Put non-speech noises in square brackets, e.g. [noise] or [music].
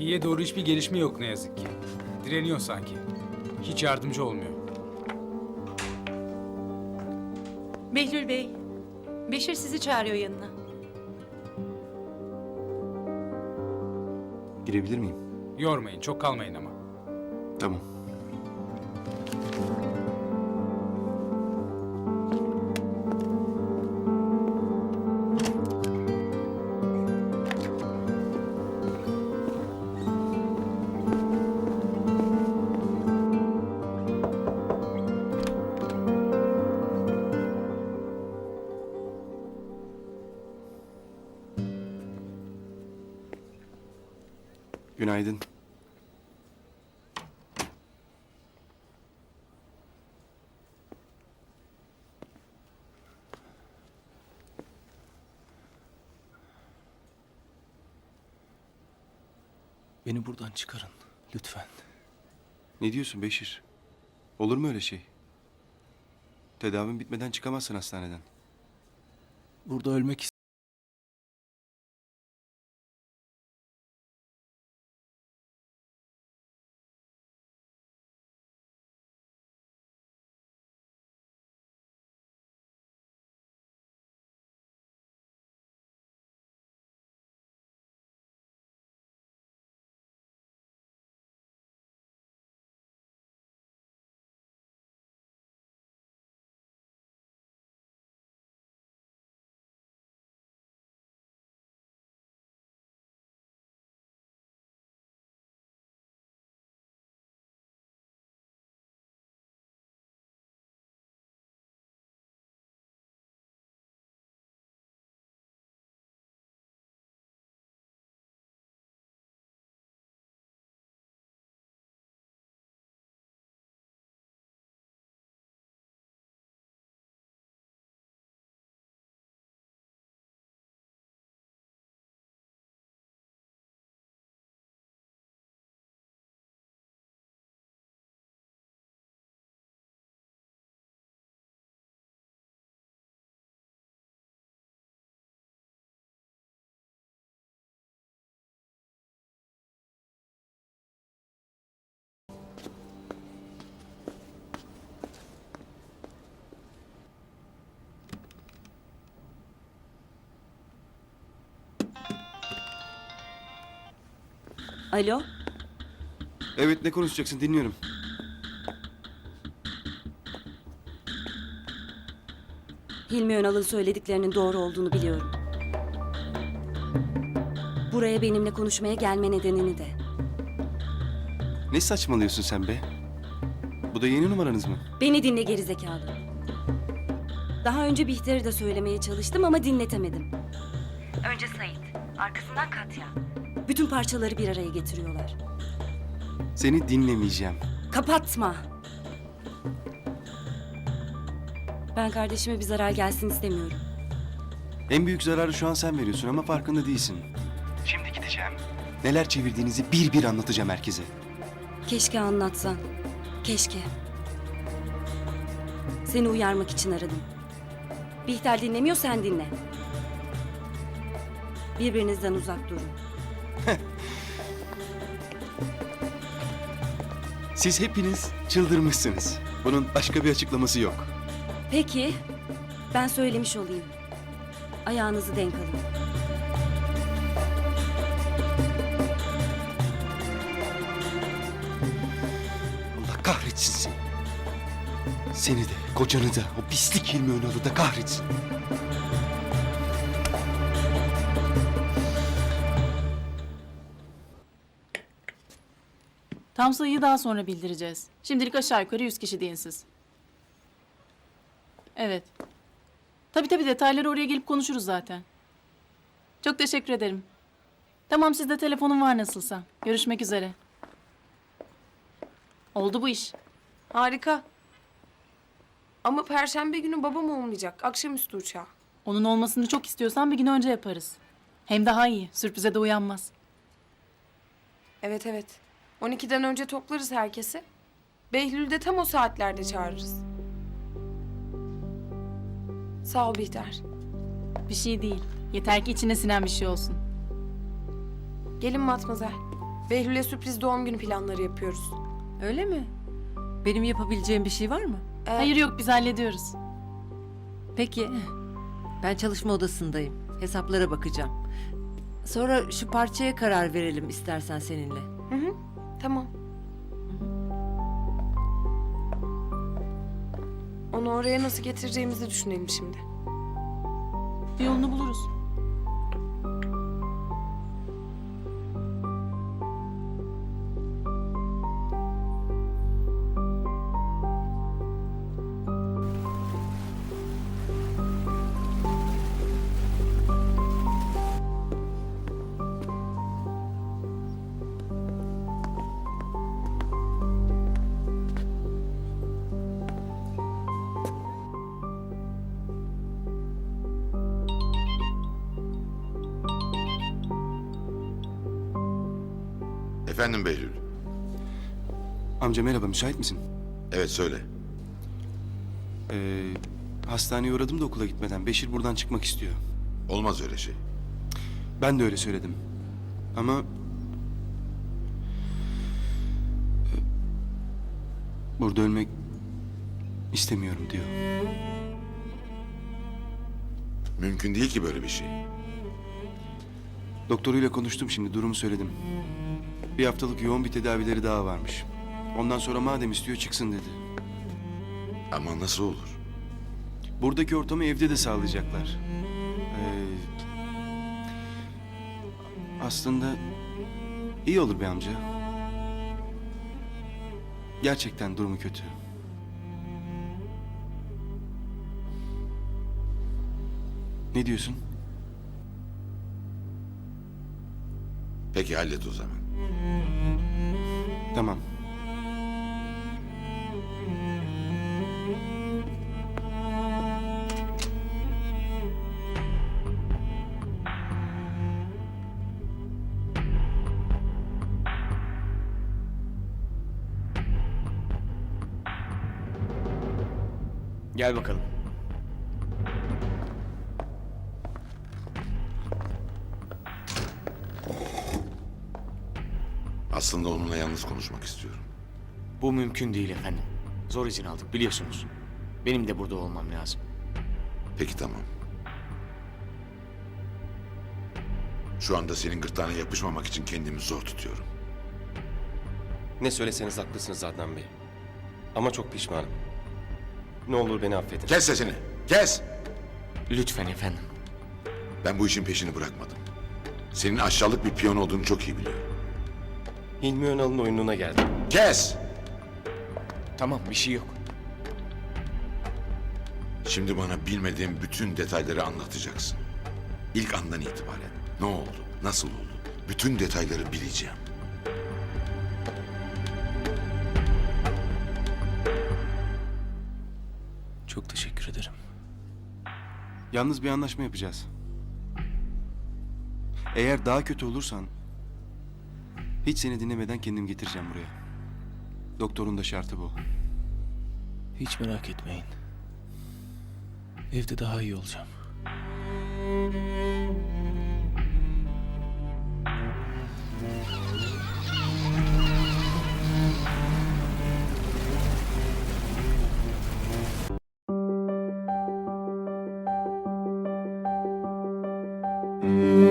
İyiye doğru hiçbir gelişme yok ne yazık ki. Direniyor sanki. Hiç yardımcı olmuyor. Behlül Bey, Beşir sizi çağırıyor yanına. Girebilir miyim? Yormayın, çok kalmayın ama. Tamam. Günaydın. Beni buradan çıkarın lütfen. Ne diyorsun Beşir? Olur mu öyle şey? Tedavin bitmeden çıkamazsın hastaneden. Burada ölmek Alo, Evet ne konuşacaksın dinliyorum. Hilmi Önal'ın söylediklerinin doğru olduğunu biliyorum. Buraya benimle konuşmaya gelme nedenini de. Ne saçmalıyorsun sen be? Bu da yeni numaranız mı? Beni dinle gerizekalı. Daha önce Bihter'i de söylemeye çalıştım ama dinletemedim. Önce Sait, arkasından Katya. Bütün parçaları bir araya getiriyorlar. Seni dinlemeyeceğim. Kapatma! Ben kardeşime bir zarar gelsin istemiyorum. En büyük zararı şu an sen veriyorsun ama farkında değilsin. Şimdi gideceğim. Neler çevirdiğinizi bir bir anlatacağım herkese. Keşke anlatsan. Keşke. Seni uyarmak için aradım. Bihter dinlemiyor sen dinle. Birbirinizden uzak durun. [laughs] Siz hepiniz çıldırmışsınız. Bunun başka bir açıklaması yok. Peki, ben söylemiş olayım. Ayağınızı denk alın. Allah kahretsin seni. Seni de, kocanı da, o pislik Hilmi Önal'ı da kahretsin. Tam sayıyı daha sonra bildireceğiz. Şimdilik aşağı yukarı 100 kişi deyin siz. Evet. Tabii tabii detayları oraya gelip konuşuruz zaten. Çok teşekkür ederim. Tamam sizde telefonum var nasılsa. Görüşmek üzere. Oldu bu iş. Harika. Ama perşembe günü babam olmayacak. Akşamüstü uçağı. Onun olmasını çok istiyorsan bir gün önce yaparız. Hem daha iyi. Sürprize de uyanmaz. Evet evet. 12'den önce toplarız herkesi. Behlül'ü de tam o saatlerde çağırırız. Sağ ol Bihter. Bir şey değil. Yeter ki içine sinen bir şey olsun. Gelin Matmazel. Behlül'e sürpriz doğum günü planları yapıyoruz. Öyle mi? Benim yapabileceğim bir şey var mı? Ee, Hayır yok biz hallediyoruz. Peki. Ben çalışma odasındayım. Hesaplara bakacağım. Sonra şu parçaya karar verelim istersen seninle. Hı hı, tamam. Onu oraya nasıl getireceğimizi düşünelim şimdi. Bir yolunu buluruz. Efendim Behlül. Amca merhaba müsait misin? Evet söyle. Ee, hastaneye uğradım da okula gitmeden. Beşir buradan çıkmak istiyor. Olmaz öyle şey. Ben de öyle söyledim. Ama... e, Burada ölmek istemiyorum diyor. Mümkün değil ki böyle bir şey. Doktoruyla konuştum şimdi durumu söyledim. Bir haftalık yoğun bir tedavileri daha varmış. Ondan sonra madem istiyor çıksın dedi. Ama nasıl olur? Buradaki ortamı evde de sağlayacaklar. Ee, aslında iyi olur be amca. Gerçekten durumu kötü. Ne diyorsun? Peki hallet o zaman. Tamam. Gel bakalım. Aslında onunla yalnız konuşmak istiyorum. Bu mümkün değil efendim. Zor izin aldık biliyorsunuz. Benim de burada olmam lazım. Peki tamam. Şu anda senin gırtlağına yapışmamak için kendimi zor tutuyorum. Ne söyleseniz haklısınız Adnan Bey. Ama çok pişmanım. Ne olur beni affedin. Kes sesini. Kes. Lütfen efendim. Ben bu işin peşini bırakmadım. Senin aşağılık bir piyon olduğunu çok iyi biliyorum. Hilmi Önal'ın oyununa geldim. Kes. Tamam bir şey yok. Şimdi bana bilmediğim bütün detayları anlatacaksın. İlk andan itibaren. Ne oldu? Nasıl oldu? Bütün detayları bileceğim. Çok teşekkür ederim. Yalnız bir anlaşma yapacağız. Eğer daha kötü olursan hiç seni dinlemeden kendim getireceğim buraya. Doktorun da şartı bu. Hiç merak etmeyin. Evde daha iyi olacağım. Ee,